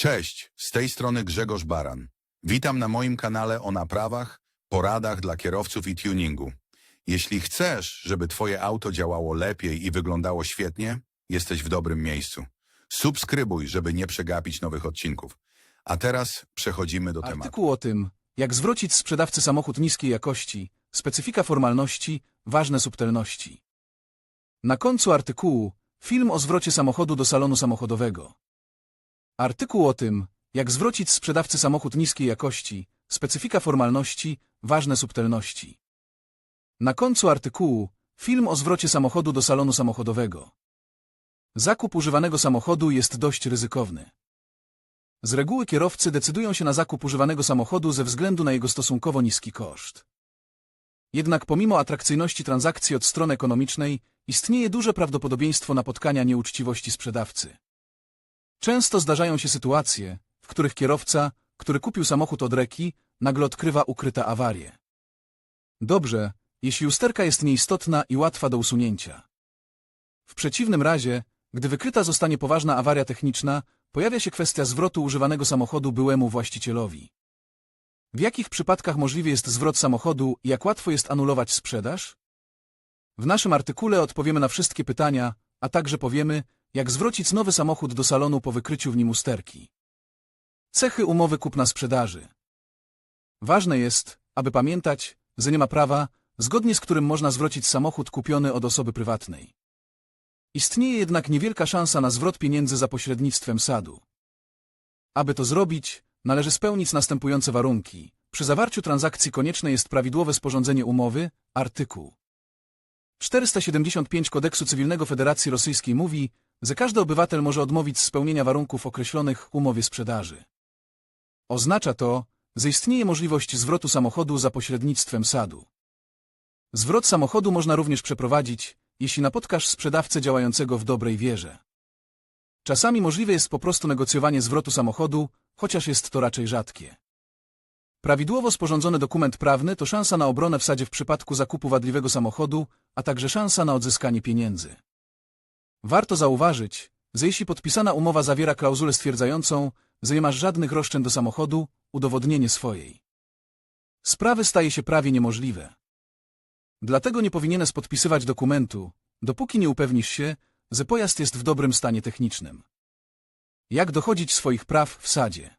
Cześć, z tej strony Grzegorz Baran. Witam na moim kanale o naprawach, poradach dla kierowców i tuningu. Jeśli chcesz, żeby Twoje auto działało lepiej i wyglądało świetnie, jesteś w dobrym miejscu. Subskrybuj, żeby nie przegapić nowych odcinków. A teraz przechodzimy do tematu. Artykuł o tym, jak zwrócić sprzedawcy samochód niskiej jakości, specyfika formalności, ważne subtelności. Na końcu artykułu film o zwrocie samochodu do salonu samochodowego. Artykuł o tym, jak zwrócić sprzedawcy samochód niskiej jakości, specyfika formalności, ważne subtelności. Na końcu artykułu film o zwrocie samochodu do salonu samochodowego. Zakup używanego samochodu jest dość ryzykowny. Z reguły kierowcy decydują się na zakup używanego samochodu ze względu na jego stosunkowo niski koszt. Jednak pomimo atrakcyjności transakcji od strony ekonomicznej, istnieje duże prawdopodobieństwo napotkania nieuczciwości sprzedawcy. Często zdarzają się sytuacje, w których kierowca, który kupił samochód od reki, nagle odkrywa ukryte awarie. Dobrze, jeśli usterka jest nieistotna i łatwa do usunięcia. W przeciwnym razie, gdy wykryta zostanie poważna awaria techniczna, pojawia się kwestia zwrotu używanego samochodu byłemu właścicielowi. W jakich przypadkach możliwy jest zwrot samochodu i jak łatwo jest anulować sprzedaż? W naszym artykule odpowiemy na wszystkie pytania, a także powiemy, jak zwrócić nowy samochód do salonu po wykryciu w nim usterki. Cechy umowy kupna-sprzedaży. Ważne jest, aby pamiętać, że nie ma prawa, zgodnie z którym można zwrócić samochód kupiony od osoby prywatnej. Istnieje jednak niewielka szansa na zwrot pieniędzy za pośrednictwem sadu. Aby to zrobić, należy spełnić następujące warunki. Przy zawarciu transakcji konieczne jest prawidłowe sporządzenie umowy, artykuł 475 Kodeksu Cywilnego Federacji Rosyjskiej mówi, że każdy obywatel może odmówić spełnienia warunków określonych w umowie sprzedaży. Oznacza to, że istnieje możliwość zwrotu samochodu za pośrednictwem sadu. Zwrot samochodu można również przeprowadzić, jeśli napotkasz sprzedawcę działającego w dobrej wierze. Czasami możliwe jest po prostu negocjowanie zwrotu samochodu, chociaż jest to raczej rzadkie. Prawidłowo sporządzony dokument prawny to szansa na obronę w sadzie w przypadku zakupu wadliwego samochodu, a także szansa na odzyskanie pieniędzy. Warto zauważyć, że jeśli podpisana umowa zawiera klauzulę stwierdzającą, że nie masz żadnych roszczeń do samochodu, udowodnienie swojej sprawy staje się prawie niemożliwe. Dlatego nie powinieneś podpisywać dokumentu, dopóki nie upewnisz się, że pojazd jest w dobrym stanie technicznym. Jak dochodzić swoich praw w sadzie?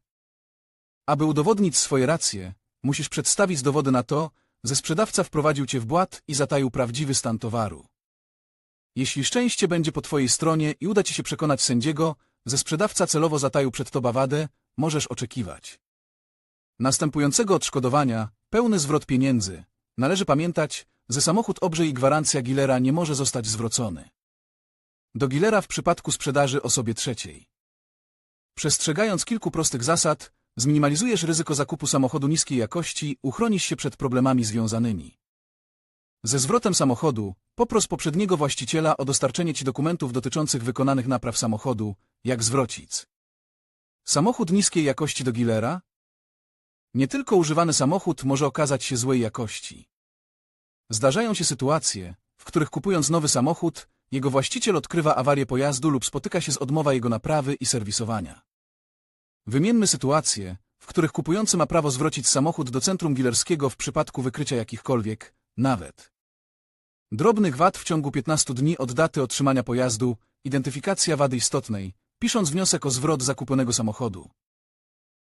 Aby udowodnić swoje racje, musisz przedstawić dowody na to, że sprzedawca wprowadził cię w błąd i zataił prawdziwy stan towaru. Jeśli szczęście będzie po twojej stronie i uda ci się przekonać sędziego, że sprzedawca celowo zataił przed tobą wadę, możesz oczekiwać następującego odszkodowania, pełny zwrot pieniędzy. Należy pamiętać, że samochód obrze i gwarancja Gilera nie może zostać zwrócony. Do Gilera w przypadku sprzedaży osobie trzeciej. Przestrzegając kilku prostych zasad, zminimalizujesz ryzyko zakupu samochodu niskiej jakości, uchronisz się przed problemami związanymi. Ze zwrotem samochodu popros poprzedniego właściciela o dostarczenie ci dokumentów dotyczących wykonanych napraw samochodu, jak zwrocić. Samochód niskiej jakości do Gilera? Nie tylko używany samochód może okazać się złej jakości. Zdarzają się sytuacje, w których kupując nowy samochód, jego właściciel odkrywa awarię pojazdu lub spotyka się z odmowa jego naprawy i serwisowania. Wymienmy sytuacje, w których kupujący ma prawo zwrócić samochód do centrum dealerskiego w przypadku wykrycia jakichkolwiek, nawet drobnych wad w ciągu 15 dni od daty otrzymania pojazdu, identyfikacja wady istotnej, pisząc wniosek o zwrot zakupionego samochodu.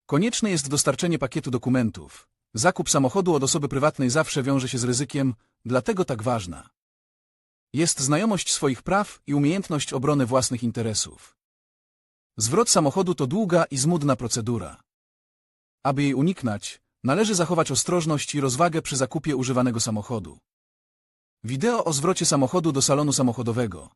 Konieczne jest dostarczenie pakietu dokumentów. Zakup samochodu od osoby prywatnej zawsze wiąże się z ryzykiem, dlatego tak ważna. Jest znajomość swoich praw i umiejętność obrony własnych interesów. Zwrot samochodu to długa i zmudna procedura. Aby jej uniknąć, należy zachować ostrożność i rozwagę przy zakupie używanego samochodu. Wideo o zwrocie samochodu do salonu samochodowego.